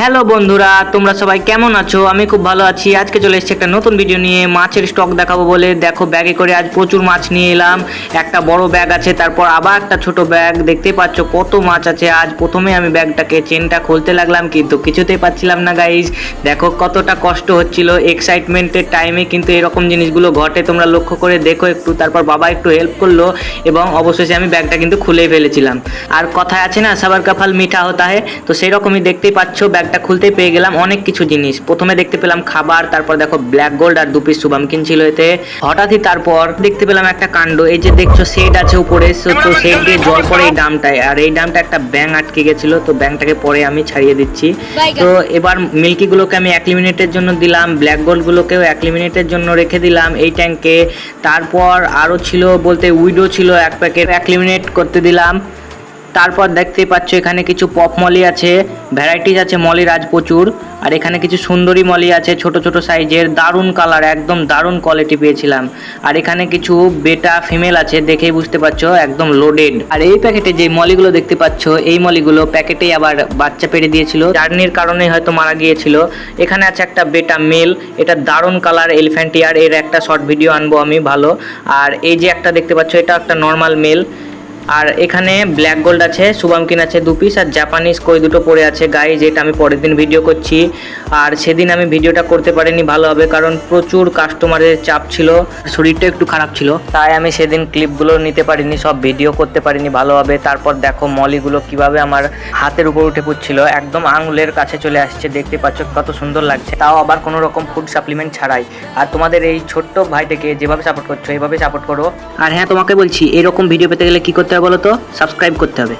Hello বন্ধুরা, তোমরা সবাই কেমন আছো? আমি খুব ভালো আছি। আজকে চলে এসেছি একটা নতুন ভিডিও নিয়ে। মাছের স্টক দেখাবো বলে। দেখো ব্যাগে করে আজ প্রচুর মাছ নিয়ে এলাম। একটা বড় ব্যাগ আছে, তারপর আবার একটা ছোট ব্যাগ দেখতে পাচ্ছ কত মাছ আছে। আজ প্রথমে আমি ব্যাগটাকে চেনটা খুলতে লাগলাম, কিন্তু কিছুতেই পাচ্ছিলাম না গাইজ দেখো, কতটা কষ্ট হচ্ছিল। এক্সাইটমেন্টের টাইমে কিন্তু এরকম জিনিসগুলো ঘটে। তোমরা লক্ষ্য করে দেখো একটু। তারপর বাবা একটু হেল্প করল এবং অবশেষে আমি ব্যাগটা কিন্তু খুলেই ফেলেছিলাম। আর কথায় আছে না, সাবার কাফাল মিঠা হতা হয় তো সেই রকমই দেখতেই পাচ্ছ ব্যাগটা খুলতেই পেয়ে গেলাম অনেক কিছু জিনিস। প্রথমে দেখতে পেলাম খাবার তারপর দেখো ব্ল্যাক গোল্ড আর দু পিস শুভাম কিনছিল এতে। হঠাৎই তারপর দেখতে পেলাম একটা কাণ্ড এই যে দেখছ শেড আছে উপরে তো শেড দিয়ে জল পড়ে এই ডামটায়। আর এই ডামটা একটা ব্যাং আটকে গেছিল তো ব্যাংটাকে পরে আমি ছাড়িয়ে দিচ্ছি। তো এবার মিল্কিগুলোকে আমি এক মিনিটের জন্য দিলাম ব্ল্যাক গোল্ডগুলোকেও এক মিনিটের জন্য রেখে দিলাম এই ট্যাঙ্কে তারপর আরও ছিল বলতে উইডো ছিল এক প্যাকেট এক করতে দিলাম। তারপর দেখতেই পাচ্ছ এখানে কিছু পপ মলি আছে ভ্যারাইটিস আছে মলির আজ প্রচুর, আর এখানে কিছু সুন্দরী মলি আছে, ছোট ছোট সাইজের দারুণ কালার একদম দারুণ কোয়ালিটি পেয়েছিলাম। আর এখানে কিছু বেটা ফিমেল আছে, দেখেই বুঝতে পারছ, একদম লোডেড আর এই প্যাকেটে যে মলিগুলো দেখতে পাচ্ছ, এই মলিগুলো প্যাকেটেই আবার বাচ্চা পেড়ে দিয়েছিল। জার্নির কারণে হয়তো মারা গিয়েছিল। এখানে আছে একটা বেটা মেল এটা দারুণ কালার এলিফ্যান্ট ইয়ার এর একটা শর্ট ভিডিও আনব আমি, ভালো। আর এই যে একটা দেখতে পাচ্ছ, এটা একটা নর্মাল মেল আর এখানে ব্ল্যাক গোল্ড আছে, শুভমকিন আছে দু পিস আর জাপানিজ কই দুটো পড়ে আছে গাই যেটা আমি পরের দিন ভিডিও করছি। আর সেদিন আমি ভিডিওটা করতে পারিনি ভালোভাবে কারণ প্রচুর কাস্টমারের চাপ ছিল, শরীরটা একটু খারাপ ছিল। তাই আমি সেদিন ক্লিপগুলো নিতে পারিনি, সব ভিডিও করতে পারিনি ভালোভাবে তারপর দেখো মলিগুলো কীভাবে আমার হাতের উপর উঠে পড়ছিল একদম আঙুলের কাছে চলে আসছে, দেখতে পাচ্ছ কত সুন্দর লাগছে। তাও আবার কোনো রকম ফুড সাপ্লিমেন্ট ছাড়াই। আর তোমাদের এই ছোট্ট ভাইটাকে যেভাবে সাপোর্ট করছ, এইভাবে সাপোর্ট করো। আর হ্যাঁ তোমাকে বলছি, এরকম ভিডিও পেতে গেলে কি করতে হবে বলো তো সাবস্ক্রাইব করতে হবে।